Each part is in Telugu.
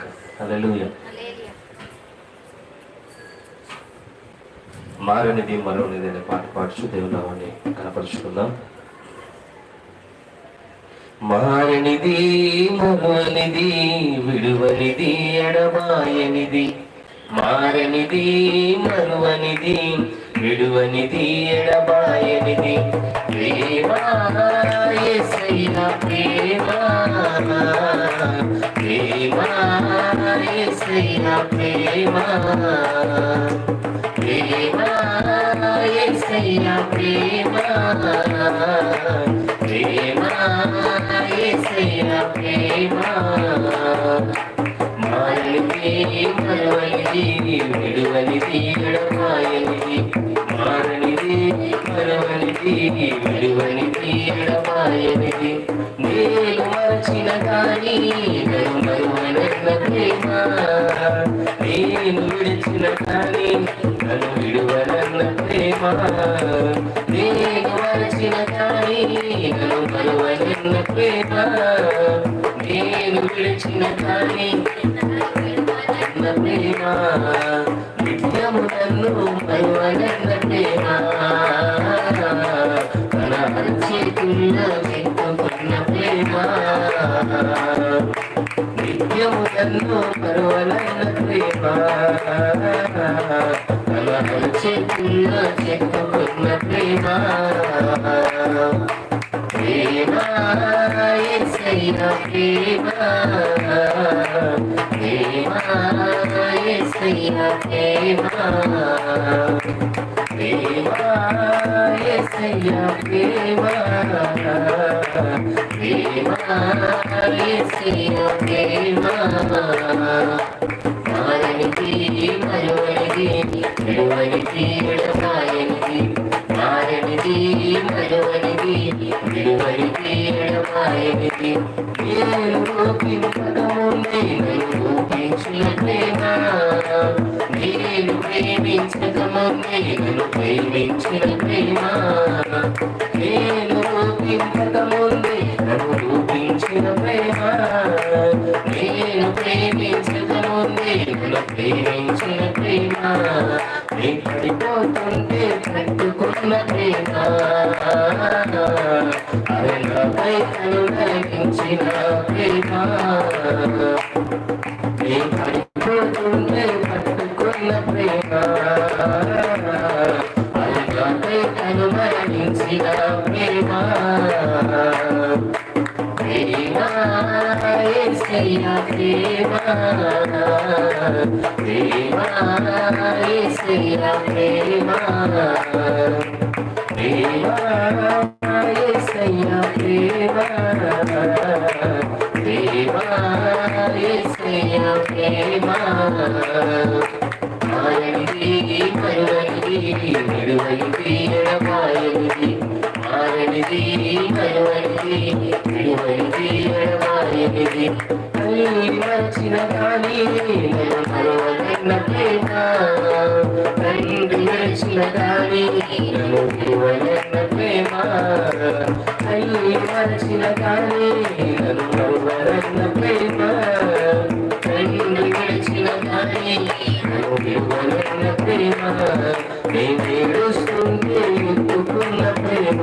కలుగును గాక హల్లెలూయా మారనిది మరోనిది అనే పాట పాడుచు దేవునామని కనపరుచుకుందాం. మారనిది మరోనిది విడువనిది ఎడబాయనిది మారనిది మరువనిది విడువనిది ఎడబాయనిది. ప్రేమ యేసయ్య ప్రేమ ప్రేమ యేసయ్య ప్రేమ. ప్రేమ ప్రేమ. ప్రేమ యేసయ్య ప్రేమ ఎడమాయనిది మారనిది మరవనిది విడువనిది ఎడమాయనిది నేను మరచిన కానీ నన్ను మరువనన్న ప్రేమ. నేను విడిచిన కానీ నన్ను విడువనన్న ప్రేమ. నేను మరచిన కానీ నన్ను మరువనన్న ప్రేమ. నేను విడిచిన కానీ ప్రేమ నిత్యము నన్ను మరువనన్న తన చేతుల్లో పెట్టుకున్న ప్రేమ నిత్యము నన్ను మరువనన్న ప్రేమ తన చేతుల్లో చెక్కుకున్న ప్రేమ ప్రేమ యేసయ్య ప్రేమ ప్రేమ యేసయ్య ప్రేమ ప్రేమ యేసయ్య ప్రేమ ప్రేమ విడువనిది నేను రూపించకముందే నన్ను రూపించిన ప్రేమ. నేను ప్రేమించకముందే నన్ను ప్రేమించిన ప్రేమ. నేను రూపించకముందే నన్ను రూపించిన ప్రేమ నేను ప్రేమించకముందే నన్ను ప్రేమించిన ప్రేమ నీ పడిపోతుంటే పట్టుకున్న ప్రేమ. అరే నాపై ప్రేమ నీ పడిపోతుంటే పట్టుకున్న ప్రేమ అరే ప్రేమ ప్రేమ ప్రేమ ప్రేమ ప్రేమ ప్రేమ మరువనన్న ప్రేమ తండ్రి కానీ నన్ను ప్రేమ తల్లి వచ్చిన కానీ నన్ను ప్రేమ ప్రేమ నేను ఏడుస్తుంటే ఎత్తుకున్న ప్రేమ.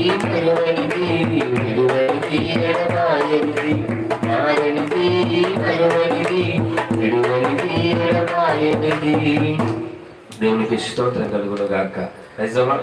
ప్రేమ ప్రేమ యేసయ్య ప్రేమ ప్రేమ యేసయ్య ప్రేమ ప్రేమ యేసయ్య ప్రేమ ప్రేమ యేసయ్య ప్రేమ మారనిది మరువనిది విడువనిది ఎడబాయనిది మారనిది మరువనిది విడువనిది ఆయనది దేవునికి స్తోత్రం కలుగును గాక నిజమా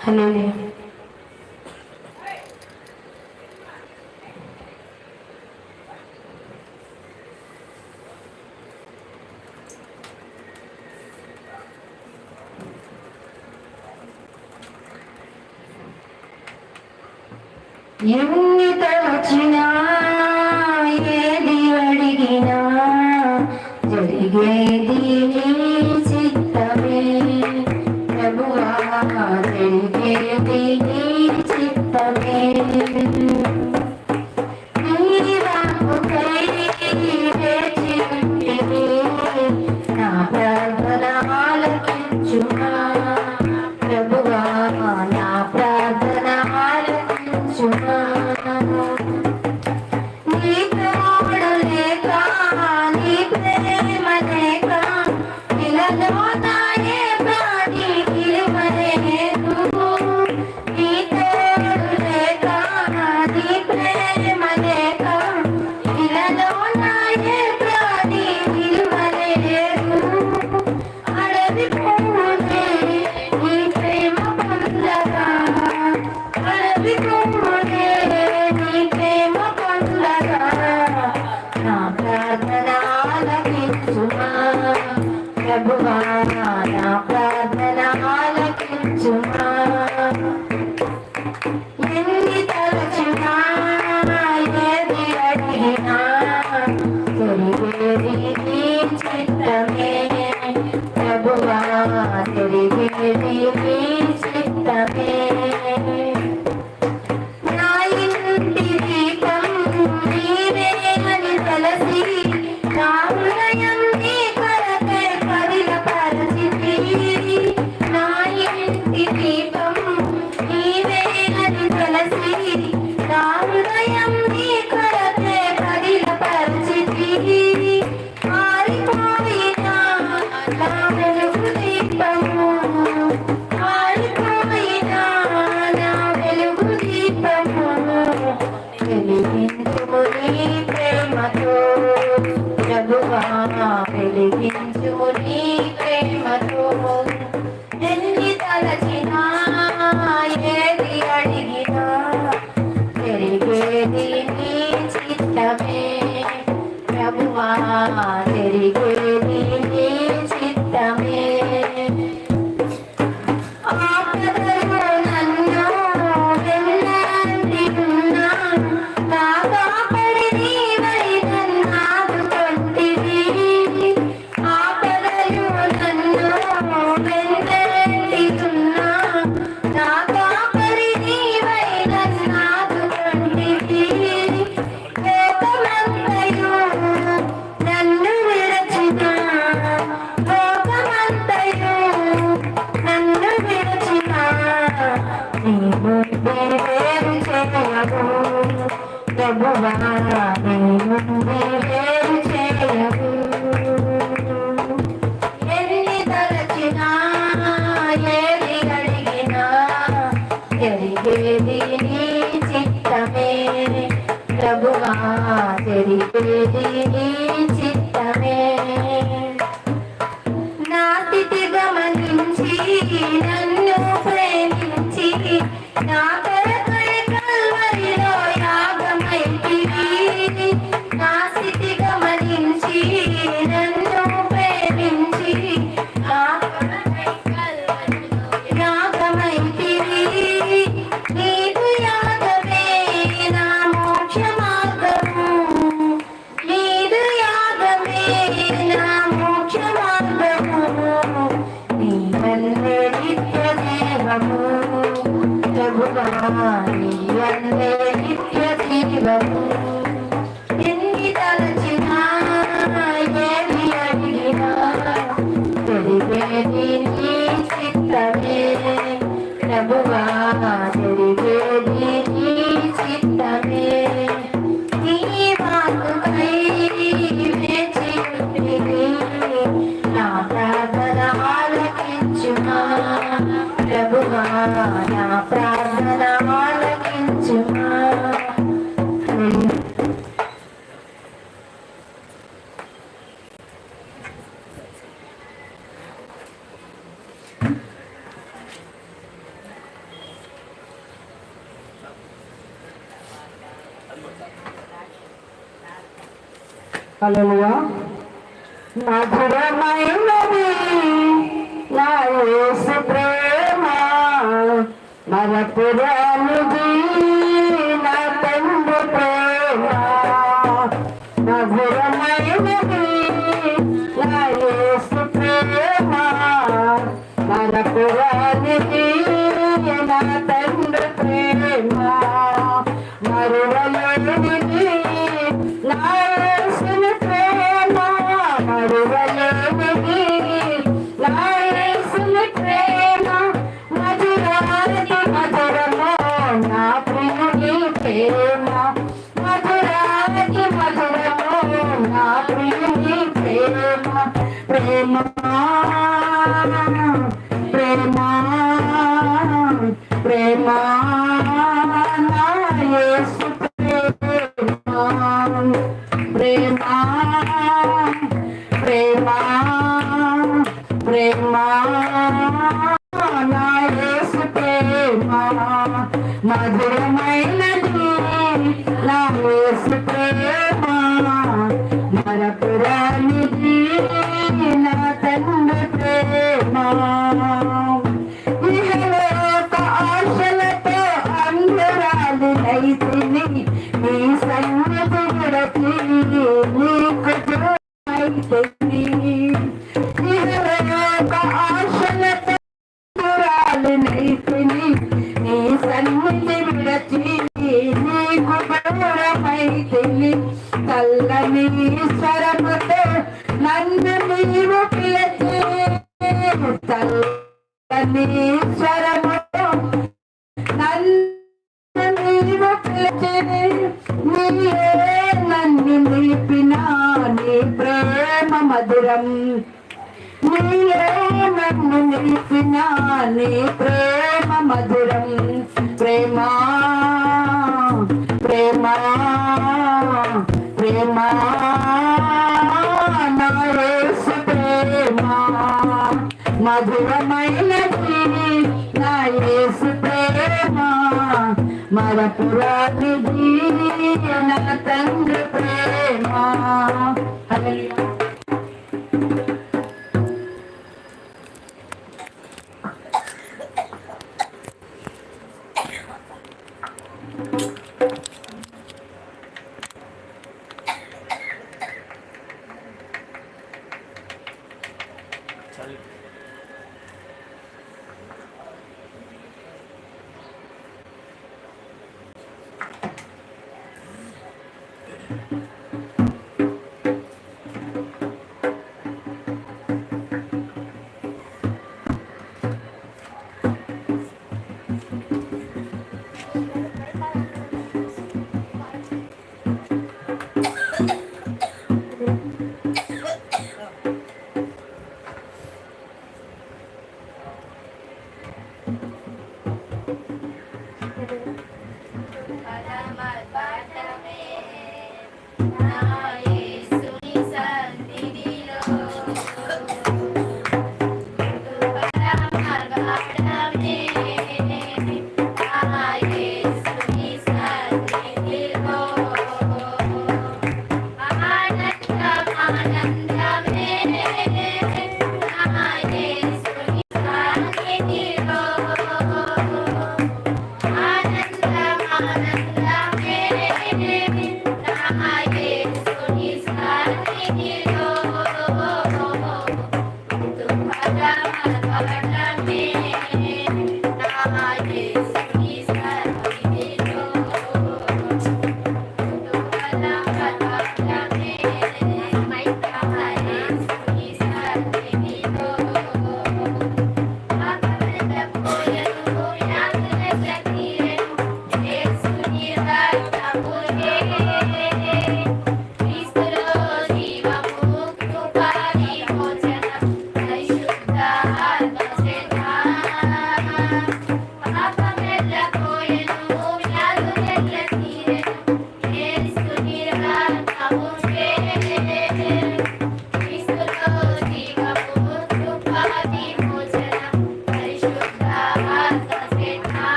హల్లెలూయా We need take them. జరిగేది నీ one way, it's up. করে నన్ను నిలిపినా నీ ప్రేమ మధురం. నీయే నన్ను నిలిపినా నీ ప్రేమ and prema. Hallelujah. Harga Harga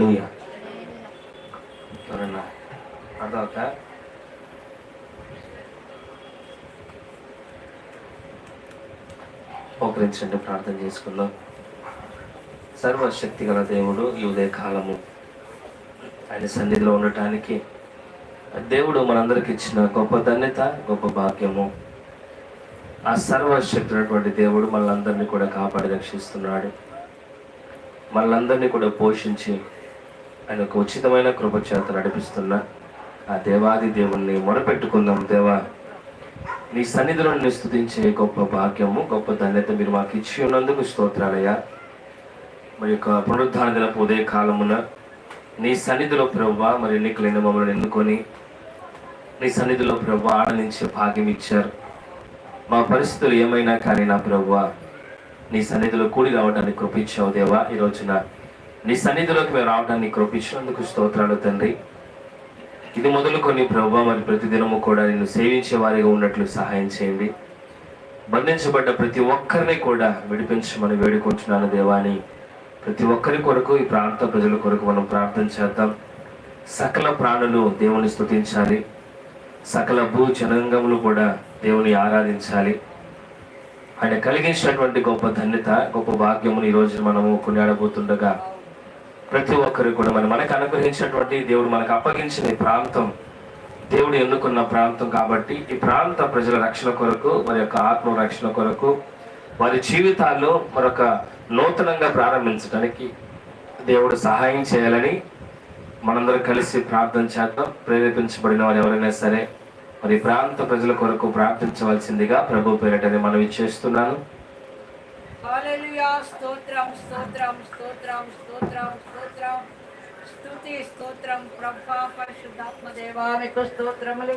ద ఎవరన్నా అదొక మోకరించండి ప్రార్థన చేసుకుందాం సర్వశక్తి గల దేవుడు ఈ ఉదయకాలము ఆయన సన్నిధిలో ఉండటానికి దేవుడు మనందరికి ఇచ్చిన గొప్ప ధన్యత గొప్ప భాగ్యము. ఆ సర్వశక్తున్నటువంటి దేవుడు మనందరినీ కూడా కాపాడి రక్షిస్తున్నాడు. మనందరినీ కూడా పోషించి ఆయన ఒక ఉచితమైన కృపచేత నడిపిస్తున్న ఆ దేవాది దేవుణ్ణి మొరపెట్టుకుందాం దేవా. నీ సన్నిధిలో నిన్ను గొప్ప భాగ్యము గొప్ప ధన్యత మీరు మాకు ఇచ్చి ఉన్నందుకు స్తోత్రాలయ్యా. మరి యొక్క పునరుద్ధాన దినపు ఉదయ కాలమున నీ సన్నిధిలో ప్రభా మరి ఎన్నికలైన మమ్మల్ని ఎన్నుకొని నీ సన్నిధిలో ప్రభు ఆనందించే భాగ్యం ఇచ్చారు. మా పరిస్థితులు ఏమైనా కానీ నా ప్రభు నీ సన్నిధిలో కూడి రావడానికి కృపించావు దేవా. ఈ రోజున నీ సన్నిధిలోకి మేము రావడానికి కృపించినందుకు స్తోత్రాలు తండ్రి. ఇది మొదలుకొని ప్రభావ మరి ప్రతిదినము కూడా నిన్ను సేవించే వారిగా ఉన్నట్లు సహాయం చేయండి. బంధించబడ్డ ప్రతి ఒక్కరిని కూడా విడిపించమని వేడుకుంటున్నాను దేవాని ప్రతి ఒక్కరి కొరకు ఈ ప్రాంత ప్రజల కొరకు మనం ప్రార్థన చేద్దాం. సకల ప్రాణులు దేవుని స్తుతించాలి. సకల భూ జనాంగములు కూడా దేవుని ఆరాధించాలి. ఆయన కలిగించినటువంటి గొప్ప ధన్యత గొప్ప భాగ్యమును ఈ మనము కొనియాడబోతుండగా ప్రతి ఒక్కరు కూడా మన మనకు అనుగ్రహించినటువంటి దేవుడు మనకు అప్పగించిన ఈ ప్రాంతం దేవుడు ఎన్నుకున్న ప్రాంతం కాబట్టి ఈ ప్రాంత ప్రజల రక్షణ కొరకు వారి యొక్క ఆత్మ రక్షణ కొరకు వారి జీవితాల్లో మరొక నూతనంగా ప్రారంభించడానికి దేవుడు సహాయం చేయాలని మనందరం కలిసి ప్రార్థన చేద్దాం. ప్రేరేపించబడిన వారు ఎవరైనా సరే మరి ప్రాంత ప్రజల కొరకు ప్రార్థించవలసిందిగా ప్రభు పేరటని మనవి చేస్తున్నాను. హల్లెలూయా స్తోత్రం స్తోత్రం స్తోత్రం స్తోత్రం స్తోత్రం స్తుతి స్తోత్రం ప్రభా పరిశుద్ధాత్మ దేవా మీకు స్తోత్రములు.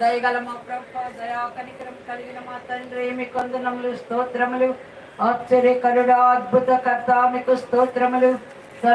దయగల మా ప్రభ దయా కనికరం కలిగిన మా తండ్రి మీకు కొందనములు స్తోత్రములు. ఆశ్చర్యకరుడా అద్భుత కర్త మీకు స్తోత్రములు.